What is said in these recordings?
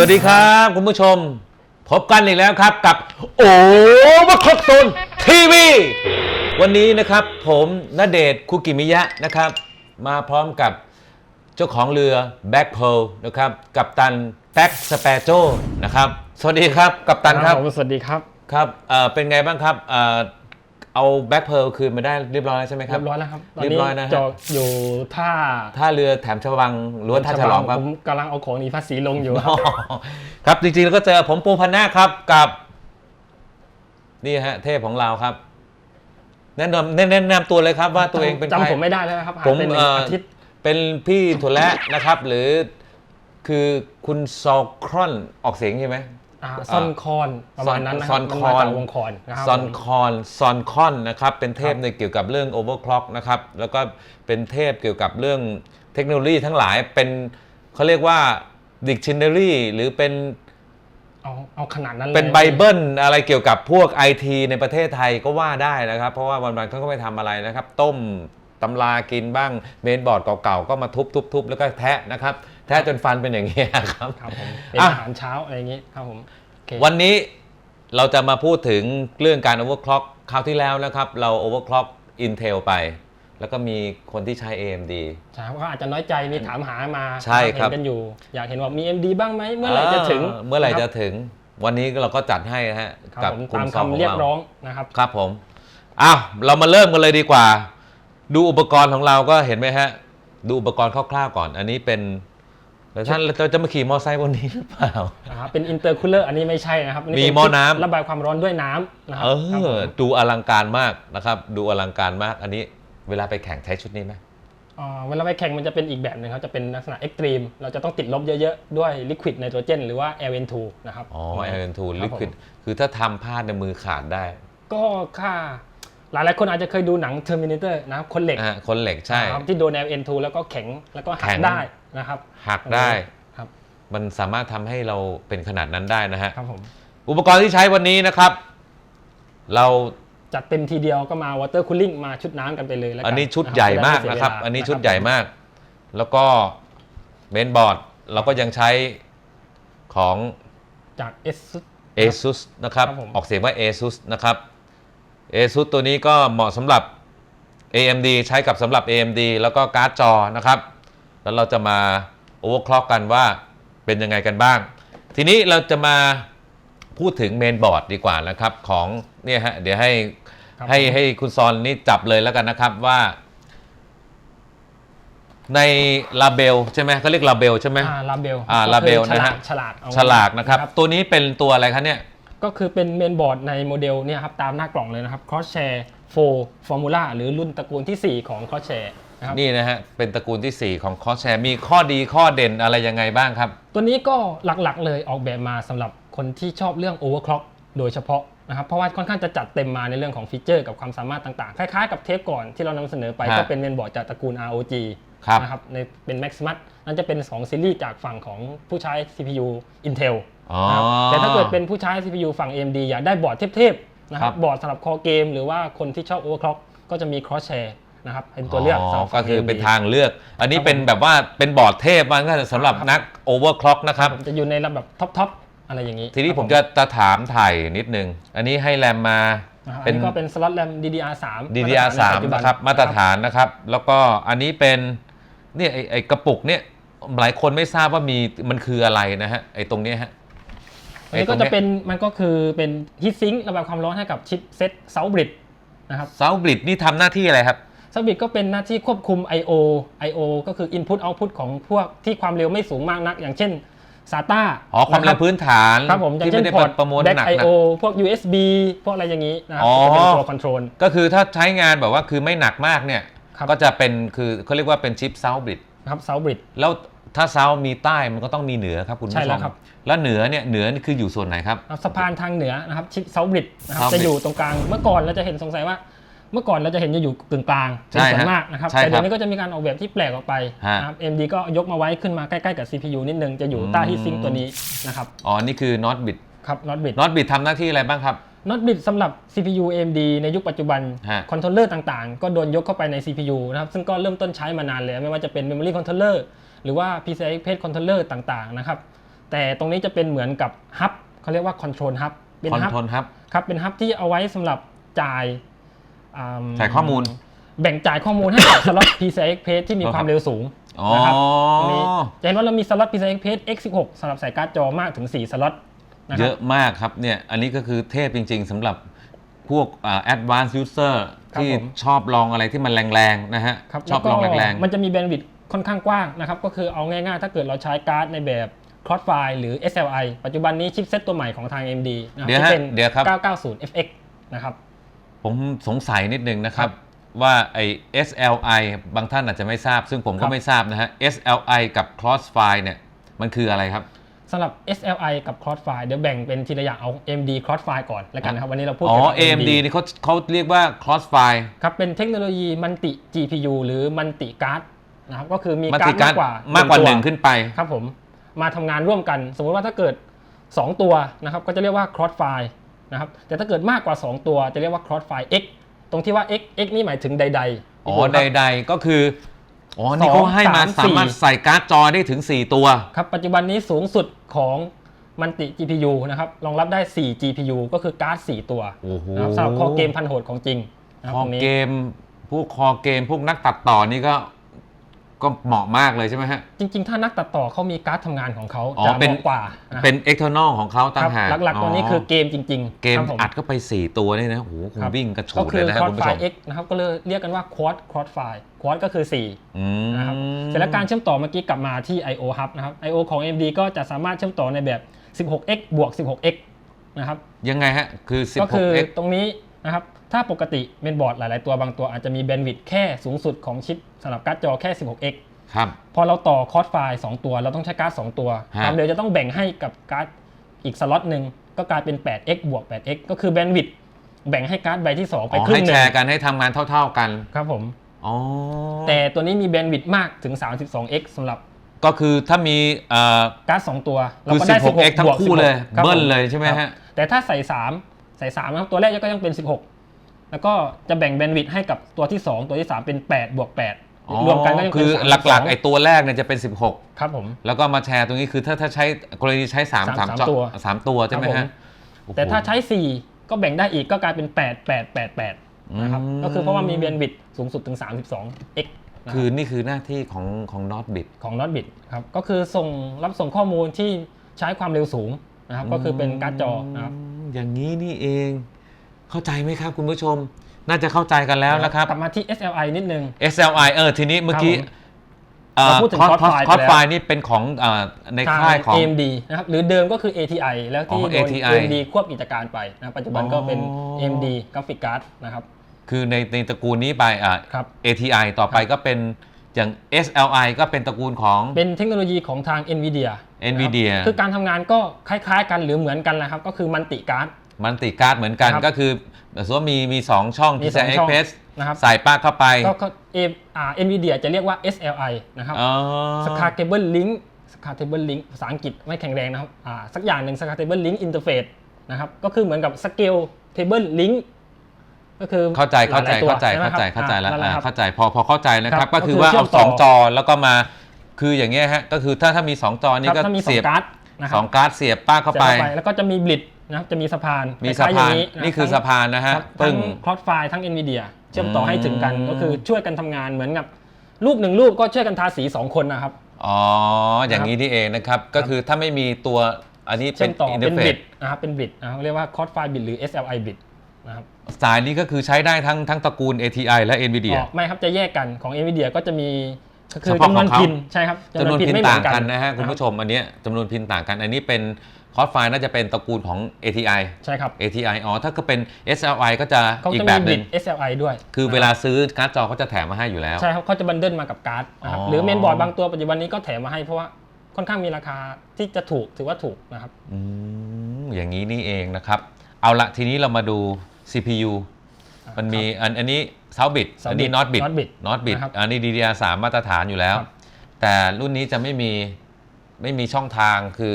สวัสดีครับคุณผู้ชม พบกันอีกแล้วครับกับ โอ้วัคคตุนทีวี วันนี้นะครับผมณเดชน์คุกิมิยะนะครับ มาพร้อมกับเจ้าของเรือแบ็คเพลนะครับ กับตันแบ็กสเปโจนะครับ สวัสดีครับกับตันครับผมสวัสดีครับครับเอ่อเป็นไงบ้างครับเอ่อ เอาแบ็คเพลคืนมาได้เรียบร้อยแล้วใช่ไหมคเรีรับยบร้อยแล้วครับตอนเรียนี้บร้อยนะฮะ จอดอยู่ท่าท่าเรือแถมฉบังหรือว่าท่าฉลองครับ ผมกำลังเอาของหนีภาษีลงอยู่คอ๋รัอบครับจริงๆแล้วก็เจอผมปูพันหน้าครับกับ นี่ฮะ เทพของเราครับ แนะนำแนะแนะนำตัวเลยครับว่าตัวเองเป็นใคร จำผมไม่ได้แล้วนะครับหายผมไปหนึ่งเอ่ออาทิตย์ เป็นพี่ถั่วและนะครับ หรือคือคุณซอครอนออกเสียงใช่ไหม อ่าซอนคอนประมาณนั้นนะคซรัอบนมันคมาอนจากวงคอนนะครับซอนผมคอนซอนคอนนะครับเป็นเทพครับในเกี่ยวกับเรื่องโอเวอร์คล็อกนะครับแล้วก็เป็นเทพเกี่ยวกับเรื่องเทคโนโลยีทั้งหลายเป็นเขาเรียกว่าดิกชันนารีหรือเป็นเอาเอาขนาดนั้นเลยเป็นไบเบิลอะไรเกี่ยวกับพวกไอทีในประเทศไทยก็ว่าได้นะครับ เพราะว่าวันๆเขาก็ไม่ทำอะไรนะครับ ต้มตำรากินบ้างเมนบอร์ดเก่าๆก็มาทุบๆๆแล้วก็แทะนะครับ แทะจนฟันเป็นอย่างนี้ยครับครับผมเป็นอะอาหารเช้าอะไรอย่างงี้ครับผมโอเควันนี้เราจะมาพูดถึงเรื่องการ overclock คราวที่แล้วนะครับ เรา overclock Intel ไป แล้วก็มีคนที่ใช้ AMD ใช่เขาอาจจะน้อยใจมีถามหามาใช่ครับ เห็นกันอยู่ อยากเห็นว่ามี MD บ้างไหมเมื่อไหร่จะถึงเออเมื่อไหร่คจะบถึง วันนี้เราก็จัดให้นะฮะครับกับผมคุณตามซอคำของเรียกเราร้องนะครับ ครับผมอ้าวเรามาเริ่มกันเลยดีกว่า ดูอุปกรณ์ของเราก็เห็นไหมฮะ ดูอุปกรณ์คร่าวๆก่อน อันนี้เป็น แล้วท่านเราจะมาขี่มอเตอร์ไซค์บนนี้หรือเปล่านะครับเป็นอินเตอร์คูลเลอร์อันนี้ไม่ใช่นะครับนนี้มีเป็หม้อน้ำ ระบายความร้อนด้วยน้ำนะครัเอครับผอ มดูอลังการมากนะครับ ดูอลังการมาก อันนี้เวลาไปแข่งใช้ชุดนี้ไหม อ่าเวลาไปแข่งมันจะเป็นอีกแบบหนึงครับ จะเป็นลักษณะเอ็กตรีม เราจะต้องติดลบเยอะๆ ด้วยลิควิดไนโตรเจนหรือว่า LN2 นะครับอ๋อ LN2 ครับ Liquid ผมคือถ้าทำพลาดในยมือขาดได้ ก็ค่า หลายๆคนอาจจะเคยดูหนัง Terminator นะครับคนเหล็กอะคนเหล็กใช่นะครับที่โดน LN2 แล้วก็แข็งแล้วก็หัแข็กงได้นะครับหักได้ครับ มันสามารถทำให้เราเป็นขนาดนั้นได้นะฮะครับผมอุปกรณ์ที่ใช้วันนี้นะครับ เราจัดเต็มทีเดียวก็มา water cooling มาชุดน้ำกันไปเลยแล้วกัอันนี้ชุดใหญ่มากนะครับ อันนี้ชุดใหญ่มาก แล้วก็เมนบอร์ดเราก็ยังใช้ของจาก ASUS ASUS นะครับครับผมออกเสียงว่า ASUS นะครับ ASUS ตัวนี้ก็เหมาะสำหรับ AMD ใช้กับสำหรับ AMD แล้วก็การ์ดจอนะครับ แล้วเราจะมา overclock กันว่าเป็นยังไงกันบ้าง ทีนี้เราจะมาพูดถึงเมนบอร์ดดีกว่านะครับ ของเนี่ยฮะเดี๋ยวให้ครับให้ผมให้คุณซอนนี่จับเลยแล้วกันนะครับว่า ในลาเบลใช่ไหมเขาเรียกลาเบลใช่ไหมอ่าลาเบลอ่า label นะฮะฉลากเอไว้ฉลากนะครับ ตัวนี้เป็นตัวอะไรคะเนี่ย ก็คือเป็นเมนบอร์ดในโมเดลเนี่ยครับตามหน้ากล่องเลยนะครับ Crosshair 4 Formula หรือรุ่นตระกูลที่ 4 ของ Crosshair นะครับนี่นะฮะ เป็นตระกูลที่ 4 ของคอ s แชร์มีข้อดีข้อเด่นอะไรยังไงบ้างครับ ตัวนี้ก็หลักๆเลยออกแบบมาสำหรับคนที่ชอบเรื่อง overclock โดยเฉพาะนะครับเพราะว่าค่อนข้างจะจัดเต็มมาในเรื่องของฟีเจอร์กับความสามารถต่างๆ คล้ายๆกับเทปก่อนที่เรานำเสนอไปฮะก็เป็นเมนบอร์ดจากตระกูล ROG ครับนะครับในเป็น Maximus นั่นจะเป็น 2 ซีรีส์จากฝั่งของผู้ใช้ CPU Intel อ๋อนะครับ แต่ถ้าเกิดเป็นผู้ใช้ CPU ฝั่ง AMD อยากได้บอร์ดเทพๆนะคครัรับบบอร์ดสำหรับคอเกม หรือว่าคนที่ชอบ overclock ก็จะมี crosshair นะครับเป็นตัวเลือกสำหรับก็ฝั่งคือ AMD เป็นทางเลือก อันนี้ครับเป็นแบบว่าเป็นบอร์ดเทพมันก็สำหรับครับนักโอเวอร์คล็อกนะครับผมจะอยู่ในระดับท็อปๆอะไรอย่างนี้ ทีนี้ครับผมจะจะถามถ่ายนิดนึง อันนี้ให้แรมมานะครับอัเป็นนนี้ก็เป็นสล็อตแรม DDR3 DDR3 นะครับมาตรฐานนะครับ แล้วก็อันนี้เป็นเนี่ยไอ้ไอ้กระปุกเนี่ยหลายคนไม่ทราบว่ามีมันคืออะไรนะฮะไอ้ตรงเนี้ยฮะ อันนี้ก็จะเป็นมันก็คือเป็นฮีทซิงค์ระบายความร้อนให้กับชิปเซ็ตเซาบริดนะครับเซาบลิดนี่ทำหน้าที่อะไรครับเซาบริดก็เป็นหน้าที่ควบคุม I/O I/O ก็คือ Input Output ของพวกที่ความเร็วไม่สูงมากนัก อย่างเช่น SATA อ๋อความเร็วพื้นฐานครับผมอย่างที่เช่ไม่นได้พอร์ตประมวล Back หนัก I/O นะพวก USB พวกอะไรอย่างนี้นะครับอ๋อจะเป็นตัวคอนโทรลก็คือถ้าใช้งานแบบว่าคือไม่หนักมากเนี่ยครับก็จะเป็นคือเขาเรียกว่าเป็นชิปเซาบลิดนะครับเซาบริดแล้ว ถ้าเซามีใต้มันก็ต้องมีเหนือครับคุณผู้ชใช่มแล้วครับ แล้วเหนือเนี่ยเหนือนี่คืออยู่ส่วนไหนครับสะพานทางเหนือนะครับชิปเซาบริดนะครับ Southbridge จะอยู่ตรงกลาง เมื่อก่อนเราจะเห็นสงสัยว่า เมื่อก่อนเราจะเห็นจะอยู่กึ่งกลางเป็นใช่ส่วนฮะมากนะครับ ใช่แต่เดี๋ยครับวนี้ก็จะมีการออกแบบที่แปลกออกไปฮะ นะครับ AMD ก็ยกมาไว้ขึ้นมาใกล้ๆกับ CPU นิดนึง จะอยู่ใต้ฮีทซิงค์ตัวนี้นะครับ อ๋อนี่คือ not bit ครับ not bit not bit ทำหน้าที่อะไรบ้างครับ not bit สำหรับ CPU AMD ในยุคปัจจุบันฮะคอนโทรลเลอร์ต่างๆ ก็โดนยกเข้าไปใน CPU นะครับซึ่งก็เริ่มต้นใช้มานานเลย ไม่ว่าจะเป็น Memory Controller หรือว่า PCI Express Controller ต่างๆนะครับแต่ตรงนี้จะเป็นเหมือนกับฮับเขาเรียกว่าคอนโทรลฮับเป็นคอนฮับโทรลครับครับเป็นฮับที่เอาไว้สำหรับจ่ายอืมจ่ายข้อมูล แบ่งจ่ายข้อมูลให้กับสล็อต PCI Express ที่มีครับความเร็วสูงอ๋อนะครับตรงนี้จะเห็นว่าเรามีสล็อต PCI Express X16 สำหรับใส่การ์ดจอมากถึง 4 สล็อต นะคเยรับอะมากครับเนี่ยอันนี้ก็คือเทพจริง ๆสำหรับพวกอ่า advanced user ครับที่ผม ชอบลองอะไรที่มันแรงๆนะฮะครับชอบลองแล้วก็แรงมันจะมีแบนด์วิดต์ค่อนข้างกว้างนะครับ ก็คือเอาง่ายๆ ถ้าเกิดเราใช้การ์ดในแบบ Crossfire หรือ SLI ปัจจุบันนี้ชิปเซตตัวใหม่ของทาง AMD นะคเดี๋ยวรัฮะที่เป็น เดี๋ยวครับ 990 FX นะครับ ผมสงสัยนิดนึงนะครับครับว่าไอ้ SLI บางท่านอาจจะไม่ทราบ ซึ่งผมคก็รับไม่ทราบนะฮะ SLI กับ Crossfire เนี่ยมันคืออะไรครับ สำหรับ SLI กับ Crossfire เดี๋ยวแบ่งเป็นทีละอย่างเอา AMD Crossfire ก่อนแล้วกันนะครับวันนี้เราพูดอ๋อเกี่ยวกับ AMD นี่เขาเขาเรียกว่า Crossfire ครับเป็นเทคโนโลยีมันติ GPU หรือมันติการ์ดนะครับก็คือมีมันการ์ติดการมากกว่ามากกว่าตัวหนึ่งขึ้นไปครับผมมาทำงานร่วมกัน สมมุติว่าถ้าเกิด 2 ตัวนะครับก็จะเรียกว่า Crossfire นะครับแต่ถ้าเกิดมากกว่า 2 ตัวจะเรียกว่า Crossfire X ตรงที่ว่า X X นี่หมายถึงใดๆอ๋อพี่บูมใครับดๆ ก็คือ อ๋อ นี่เขาให้มาสองสามสี่สามารถใส่การ์ดจอได้ถึง 4 ตัว ครับ ปัจจุบันนี้สูงสุดของมันติ GPU นะครับรองรับได้ 4 GPU ก็คือการ์ด 4 ตัวโอ้โหนะครับสำหรับคอเกมพันโหดของจริงนะครับคอตรงนี้ เกม พวกคอเกม พวกนักตัดต่อนี่ก็ ก็เหมาะมากเลยใช่ไหมฮะ จริงๆ ถ้านักตัดต่อเขามีการ์ดทำงานของเขาอ๋อจะเป็นเหมาะกว่าะเป็น external ของเขาคตั้รังบหากหลักๆ ตัวนี้คือเกมจริงๆเกมครับผ อัดเข้าไป 4 ตัวนี่นะโอ้โหคงครับ วิ่งกระฉูก็ดคืเลอยนะครับคุณผู้ชม Crossfire X นะครับก็เลยเรียกกันว่า Quad Crossfire Quad ก็คือ4อืมนะครับเสร็จแล้วการเชื่อมต่อเมื่อกี้กลับมาที่ I/O Hub นะครับ I/O ของ AMD ก็จะสามารถเชื่อมต่อในแบบ 16x บวก 16x นะครับยังไงฮะ คือ ก็คือ 16x ตรงนี้ นะครับ ถ้าปกติเมนบอร์ดหลาย ๆ ตัวบางตัวอาจจะมีแบนด์วิดต์แค่สูงสุดของชิปสำหรับการ์ดจอแค่ 16x ครับพอเราต่อคอร์สไฟล์2ตัว เราต้องใช้การ์ด2ตัวฮะความเร็วจะต้องแบ่งให้กับการ์ดอีกสล็อตหนึ่งก็กลายเป็น 8x บวก 8x ก็คือแบนด์วิดต์แบ่งให้การ์ดใบที่ 2 ไปอ๋อครึ่ให้งหแชนึ่งร์กันให้ทำงานเท่า ๆกันครับผมอ๋อแต่ตัวนี้มีแบนด์วิดต์มากถึง 32x สำหรับก็คือถ้ามีเอ่อการ์ดสองตัว เราคือก็ได้ 16x ทั้งบวกคู่เลย16ครับเบิ้ลผมเลยใช่ไหมครับฮะ แต่ถ้าใส่ 3 ใส่3นะครับตัวแรกก็ยังเป็น 16 แล้วก็จะแบ่งแบนด์วิดต์ให้กับตัวที่ 2 ตัวที่ 3 เป็น 8 บวกอ๋อ8รวมกันก็ยังคืเป็นอ32หลักๆ ไอ้ตัวแรกเนี่ยจะเป็น 16ครับผม แล้วก็มาแชร์ตรงนี้คือถ้าถ้าใช้กรณีใช้3สาม3สามตัวสามตัวใช่ไหมครับฮะผม โอ้โห แต่ถ้าใช้ 4 ก็แบ่งได้อีกก็กลายเป็น 8 8 8 8นะครับ อืม ก็คือเพราะว่ามีแบนด์วิดต์สูงสุดถึง 32x นะคือนี่คือหน้าที่ของของ Not Bit ของ Not Bit ครับ ก็คือส่งรับส่งข้อมูลที่ใช้ความเร็วสูงนะครับ ก็คือเป็นการ์ดจอนะครับม อย่างนี้นี่เอง เข้าใจไหมครับคุณผู้ชม น่าจะเข้าใจกันแล้วนะครับ กลับมาที่ SLI นิดนึง SLI เออทีนี้เมื่อกี้ครับผมเราพูดถึง Crossfire คอร์สไปแล้วไฟนี่เป็นของเอ่อในทางค่ายของ AMD นะครับหรือเดิมก็คือ ATI แล้วที่อ๋อโดน ATI AMD ควบกิจการไปนะปัจจุบันก็เป็นอ๋อ AMD Graphic Card นะครับคือในในตระกูลนี้ไปอ่าครับ ATI ต่อไปก็เป็นอย่าง SLI ก็เป็นตระกูลของเป็นเทคโนโลยีของทาง NVIDIA นะครับ NVIDIA คือการทำงานก็คล้ายๆ กันหรือเหมือนกันแหละครับ ก็คือมันติการ์ด มันติการ์ดเหมือนกันครับก็คือสมมติว่ามีมี2ช่องมี PCI สองช่อง Express นะครับ ใส่ปลั๊กเข้าไปก็ก็เออ่า NVIDIA จะเรียกว่า SLI นะครับ อ๋อ Scalable Link Scalable Link ภาษาอังกฤษไม่แข็งแรงนะครับอ่าสักอย่างหนึ่ง Scalable Link Interface นะครับก็คือเหมือนกับ Scale Table Link ก็คือเข้าใจเข้าใจหลยๆตัวเข้าใจช่ไหมเข้าใจครับเข้าใจแล้วอ่นั่นหะอ่าครับ เข้าใจพอพอเข้าใจนะคครัรับบก็คือก็คือว่าเชื่เอาอมต่อสองจอแล้วก็มา คืออย่างเงี้ยฮะ ก็คือถ้าถ้ามี 2 จอนี่ครับก็ถ้ามีสอเสียงบการ์ดนะคสรัอบงการ์ดเสียบป้ากเข้าไป เสียบแล้วก็จะมีบลิดนะครับจะมีสะพานมีคล้ยๆสะพานอย่งนี่คือสะพานนะฮะครับปึ้ทั้ง งคลอสไฟทั้ง NVIDIA เชื่อมต่อให้ถึงกันอืม ก็คือช่วยกันทำงานเหมือนกับรูปหนึ่งรูปก็ช่วยกันทาสี 2 คนนะครับ อ๋อ อย่างนี้นี่เองนะครับ ก็คือถ้าไม่มีตัวอันนี้เป็เชื่นอมต่ออินเทอเป็นร์เฟบลิซดนะครับเป็นบลิดนะครับเรียกว่าคอสไฟบลิดหรือ SLI บลิดนะครับสายนี้ก็คือใช้ได้ทั้งทั้งตระกูล ATI และ NVIDIA อ๋อไม่ครับจะแยกกันของ NVIDIA ก็จะมี ก็คือเฉพาะจำนวนของเขาพินใช่ครับจำนวนพินไม่เหมืต่าองกันนะฮะคุณผู้ชมอันเนี้ยจำนวนพินต่างกัน อันนี้เป็นคอร์สไฟน่าจะเป็นตระกูลของ ATI ใช่ครับ ATI อ๋อถ้าก็เป็น SLI ก็จะเขาอีกจะแบมีบบหลินึ่ดง SLI ด้วย คือเวลาซื้อการ์ดจอเขาจะแถมมาให้อยู่แล้ว ใช่ครับเขาจะบันเดิลมากับการ์ดนะครับอ๋อหรือเมนบอร์ดบางตัวปัจจุบันนี้ก็แถมมาให้เพราะว่าค่อนข้างมีราคาที่จะถูกถือว่าถูกนะครับอืมอย่างนี้นี่เองนะครับ เอาละทีนี้เรามาดู CPU มันมีอันอันนี้ เซาบิด South อันนี้ bit not bit not bit not bit นะครับอันนี้ DDR3 มาตรฐานอยู่แล้ว ครับ แต่รุ่นนี้จะไม่มีไม่มีช่องทางคือ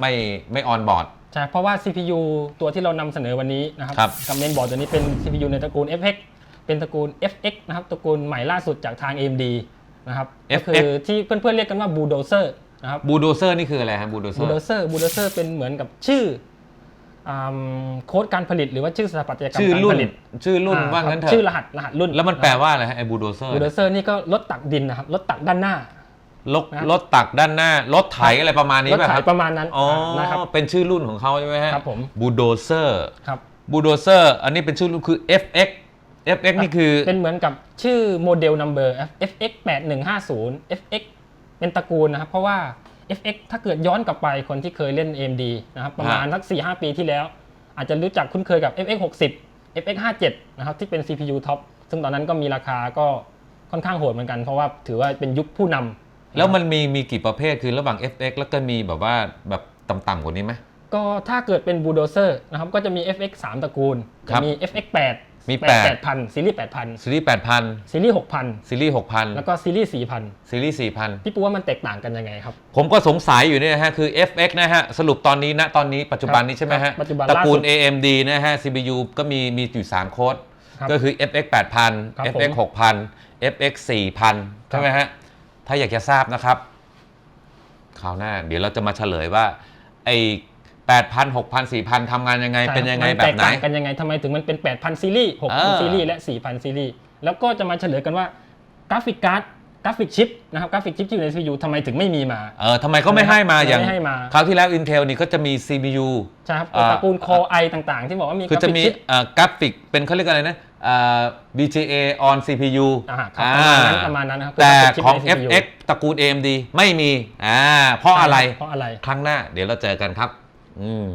ไม่ไม่ออนบอร์ด ใช่เพราะว่า CPU ตัวที่เรานำเสนอวันนี้นะครับครับ กับเมนบอร์ดตัวนี้เป็น CPU ในตระกูล FX เป็นตระกูล FX นะครับตระกูลใหม่ล่าสุดจากทาง AMD นะครับก็คือที่เพื่อนๆเรียกกันว่า Bulldozer นะครับบูโดเซอร์นี่คืออะไรฮะบูโดเซอบูร์ โดเซอร์บูโดเซอร์เป็นเหมือนกับชื่ออ่า โค้ดการผลิตหรือว่าชื่อสถาปัตยกรรมชื่อการรุ่นผลิตชื่อรุ่นอ่ว่างั้นเถครับชื่อรอะหัสรหัสรุ่นแล้วมันแปลว่าอะไรฮะไอ้บูโดเซอร์บูโดเซอร์นี่ก็รถตักดินนะครับรถตักด้านหน้า รถนะครับรถตักด้านหน้ารถไถอะไรประมาณนี้รถป่ะไถครับประมาณนั้นอ๋อนะครับ เป็นชื่อรุ่นของเขาใช่ไหมฮะครับผม บูโดเซอร์ครับบูโดเซอร์อันนี้เป็นชื่อรุ่นคือ FX FX นี่คือ เป็นเหมือนกับชื่อโมเดลนัมเบอร์ FX 8150 FX เป็นตระกูลนะครับ เพราะว่า FX ถ้าเกิดย้อนกลับไปคนที่เคยเล่น AMD นะครับประมาณสัก 4-5 ปีที่แล้ว อาจจะรู้จักคุ้นเคยกับ FX 60 FX 57นะครับที่เป็น CPU ท็อปซึ่งตอนนั้นก็มีราคาก็ค่อนข้างโหดเหมือนกัน เพราะว่าถือว่าเป็นยุคผู้นำแล้วมันมีมีกี่ประเภทคือระหว่าง FX แล้วก็มีแบบว่าแบบต่ำๆกว่านี้ไหมก็ถ้าเกิดเป็นบูโดเซอร์นะครับก็จะมี FX 3 ตระกูลครัจะบมี FX 8 มี8 8 8,000ซีรีส์8,000ซีรีส์8,000ซีรีส์6,000ซีรีส์6,000แล้วก็ซีรีส์4,000ซีรีส์4,000พี่ปูว่ามันแตกต่างกันยังไงครับ ผมก็สงสัยอยู่เนี่ยนะฮะ คือ FX นะฮะ สรุปตอนนี้นะตอนนี้ปัจจุบันนี้ใช่ไหมครัฮะบปัจจุบันตระกูลล่าสุด AMD นะฮะ CPU ก็มีมีอยู่3โค้ดครับก็คือ FX 8000ครับผม FX 6000 FX 4000ใช่ไหมฮะ ถ้าอยากจะทราบนะครับคราวหน้า เดี๋ยวเราจะมาเฉลยว่าไอ้ 8,000 6,000 4,000ทำงานยังไงเป็นยังไงมัแบบแตกไหน ต่างกันยังไงทำไมถึงมันเป็น 8,000 ซีรีส์เออ 6,000 ซีรีส์และ 4,000 ซีรีส์แล้วก็จะมาเฉลยกันว่ากราฟิกการ์ดกราฟิกชิปนะครับกราฟิกชิปที่อยู่ใน CPU ทำไมถึงไม่มีมา เออทำไมเขาไม่ให้มาทำไมอย่างไม่ให้มา คราวที่แล้ว Intel นี่ก็จะมี CPU ใช่ครับอ่า ตระกูล Core i ต่างๆ ที่บอกว่ามีกคือราจะฟิกมีชิป เอ่อกราฟิกเป็นเขาเรียกอะไรนะเอ่อ VGA on CPU อ่าครับประมาณนั้นประมาณนั้นนะครับแต่กราฟิกชิปของใน CPU FX ตระกูล AMD ไม่มีอ่าเพราะอะไร เพราะอะไร ครั้งหน้าเดี๋ยวเราเจอกันครับ อืม